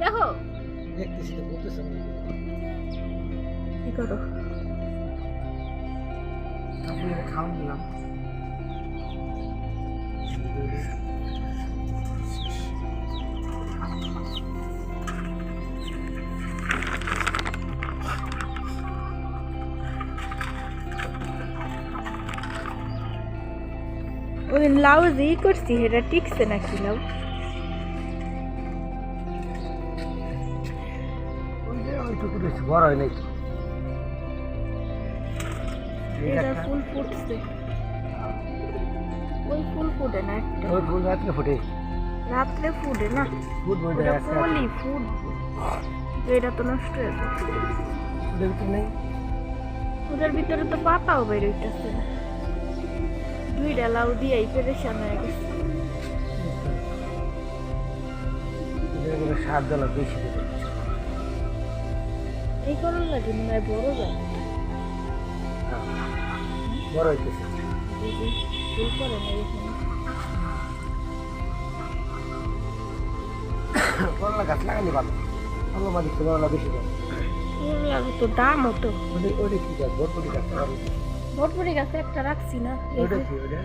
দেখো দেখতেছি তো বলতেছে। কি করো খাওয়ান দিলাম ওই লাউ ই করছি এটা টিকছে নাকি লাউ? বড় হয় একটা- ফুল ফুটছে। ওই ফুল ফুটে না একটা? ওই ফুল রাত্রে ফোটে। রাত্রে ফুটে না? ফুট বইটা ওটা একটা ফলি ফুট। এটা তো নষ্ট হয়ে যাচ্ছে ফুটের ভিতরে নেই? ওটার ভিতরে তো পাতাও বের হইতেছে না। দুইটা লাউ দিয়েই পেরেশান হয়ে গেছে। সার জ্বালা বেশি দেবে। এই করল্লা মনে বড় যায় বড় হইতেছে। ফুল করে না এখানে করলা গাছ লাগালে ভালো। করলা তো করলা বেশি দেয় করলার তো দাম হতো ওটা ওটা কি গাছ? বরবটি গাছ ভটভটি গাছে একটা রাখছি না ওটা কি ওটা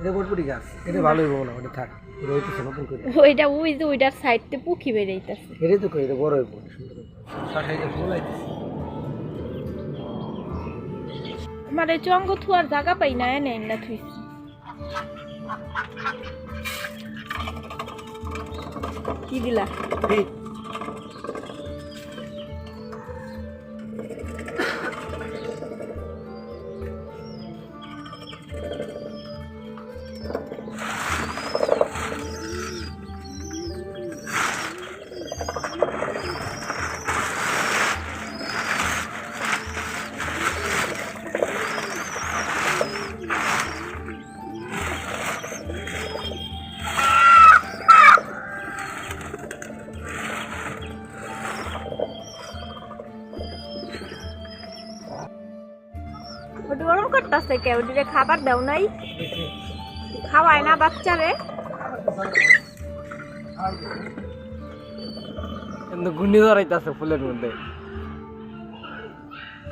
এটা বরবটি গাছ। এটা ভালোই বলো না ওটা থাক। এটা হইতেছে নতুন করে। ওইটা ওই যে ওইটার সাইডতে পুখি বেরিয়েছে এটাই তো কই? এটা বড় হইব সুন্দর যে ফুল আইতেছে আমার এই চঙ্গ থুয়ার জায়গা পাই না এনে না থুইছি। কি দিলা? ওটা গরম করতেছে কে ওটিরে খাবার দাও নাই। খাওয়ায় না বাচ্চারে। কিন্তু গুন্ডি ধরাইতেছে ফুলের মধ্যে।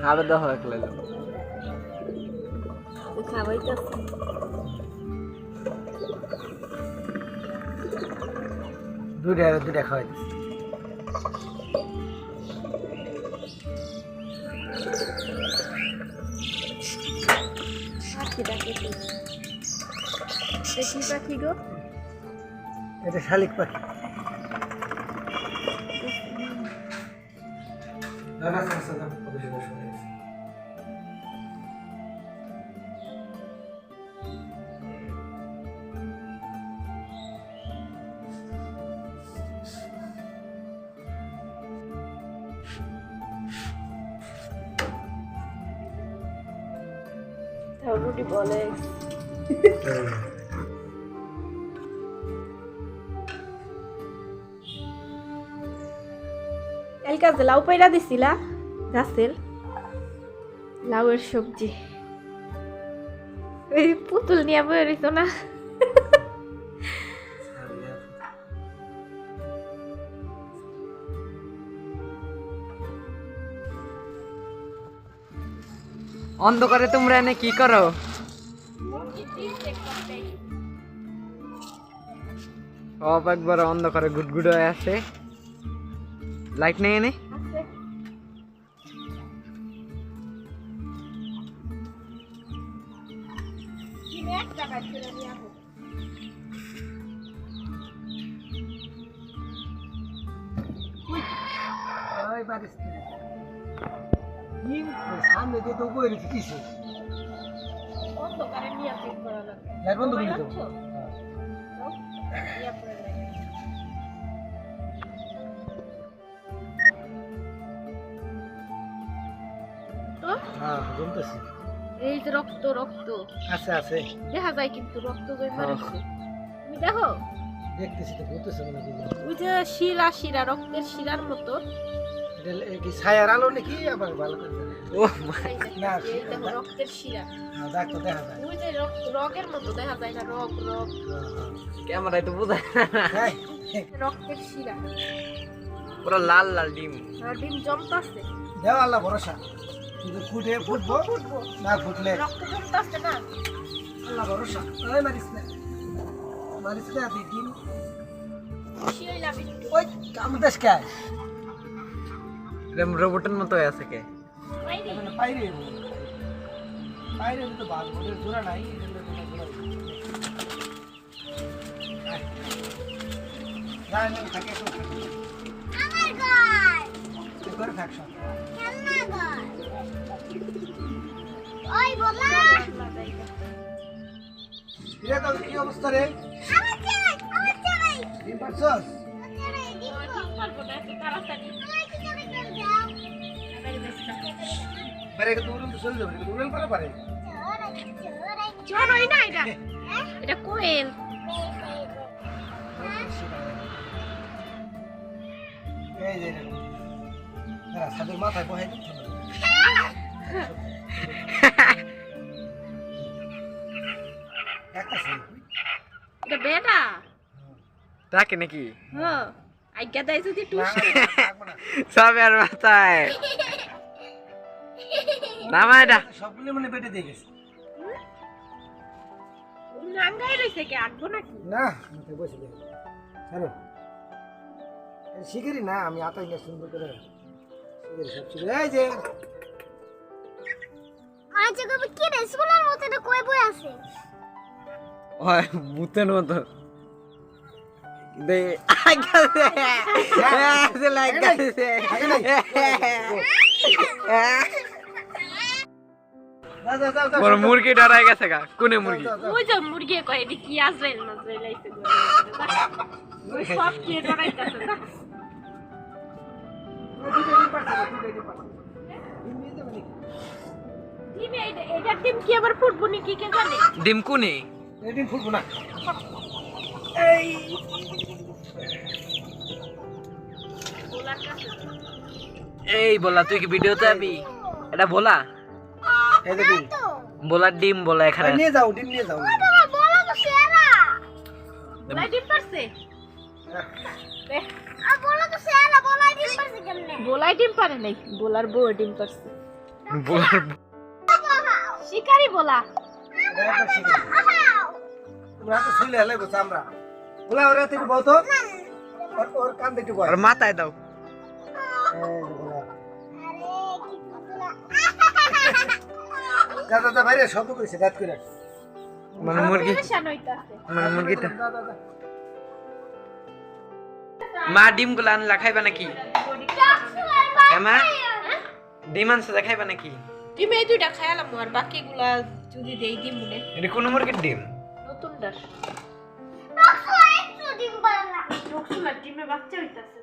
খাবে দেখো একলা খাওয়াইতেছে। দুইটা আর দুইটা পাখি ডাকে তো কি পাখি গো? এটা শালিক পাখি। না না রুটি বলে। এলকা কাছে লাউ পাইরা দিছিলা গাছের? লাউয়ের সবজি। পুতুল নিয়ে রইছ না? অন্ধকারে তোমরা এনে কি করো? সব একবার অন্ধকারে গুটগুড হয়ে আছে। লাইট নেই এনে? ওই পারিস না। কি সামনে দিয়ে তো বই রেখে বন্ধ করে তো। তো? হ্যাঁ জমতেছি। এই যে রক্ত রক্ত। আছে আছে। দেখা যায় কিন্তু রক্ত জমা হ্যাঁ। তুমি দেখো? দেখতেছি তো ঘুরতেছে মনে হয়। ওই যে শিরা শিরা রক্তের শিরার মতো। কি ছায়ার আলো নাকি? আবার ভালো করে। ও না, রক্তের শিরা। হ্যাঁ, দেখ দেখা যায়। ওই যে রগের মতো দেখা যায় না রগ রগ। ক্যামেরায় তো বোঝায় না। হ্যাঁ। রক্তের শিরা। পুরো লাল লাল ডিম। আর ডিম জমতাছে দেও আল্লাহ ভরসা। কিন্তু ফুটে ফুটবো? ফুটবো। না ফুটলে? রক্ত জমতাছে না। আল্লাহ ভরসা। ওই মারিস না। মারিস না ডিম। ওই কাম দেশ কে? এরকম রোবটের মতো হয়ে আছে কে কি অবস্থা রে? বাইরে একটু উড়ুন চলে যাবে উড়াল পারে পারে? চড়ই না এটা? এটা কোয়েল। এই যে মাথায় বেটা? তাকে নাকি? হ্যাঁ। আজ্ঞা দেয় যদি টুস। সবের মাথায়। নামা এটা সবগুলো মানে পেটে দিয়ে গেছে। নাঙ্গাই রইছে কি? আটবো নাকি? না মাথায় বসে ছাড়ো। এই না আমি আতাই না সুন্দর করে সব এই যে। আচ্ছা কবে কি রে সোনার মতো এটা কই বই আছে? হয় ভূতের মতো। দে আগা দে। লাগা দে যা মুরগি ডরাই গেছে গা। কোনে মুরগি। ওই যে মুরগি কয় এটি কি আজরাইল মাজরাইল আইছে ওই সব কে ডরাইতাছে না ডিম পাঠাবো, দুটো ডিম পাঠাবো। ডিম নিয়ে যাবে নাকি? ডিম এইটা এটার ডিম কি আবার ফুটবো নাকি কে জানে? ডিম কোনে? এই ডিম ফুটবো না। ওলার এই বলা তুই কি ভিডিওতে আবি এটা বলা? বলার ডিম বলা এখানে। এই নিয়ে যাও ডিম নিয়ে যাও। বাবা বলো তো সেরা। ওলাই ডিম পারছে? দেখ, আর বলো তো সেরা বলাই দিন পারছে কেমনে? বোলাই ডিম পারে নাই বোলার বউ ডিম পারছে। বলার শিকারি বোলা। এটা একবার শিকারি। তোমরা হাতে ছুঁলে হেলাই বসে আমরা ওলা ওরা থেকে বলতো ওর ওর কান দেখতে বয় আর মাথায় দাও। যা যা বাইরে শব্দ করেছে করে মানে মুরগি। মানে মুরগিটা। যা মা ডিমগুলা আনলা খাইবা নাকি? মা ডিম আনছে খাইবা নাকি? ডিম এই দুইটা খায়ালাম আর বাকিগুলা যদি দেই দিম মনে এটা কোন মুরগির ডিম? নতুন ডাস। রক্ত একটু ডিম পারে না ডিমে বাচ্চা হইতাছে।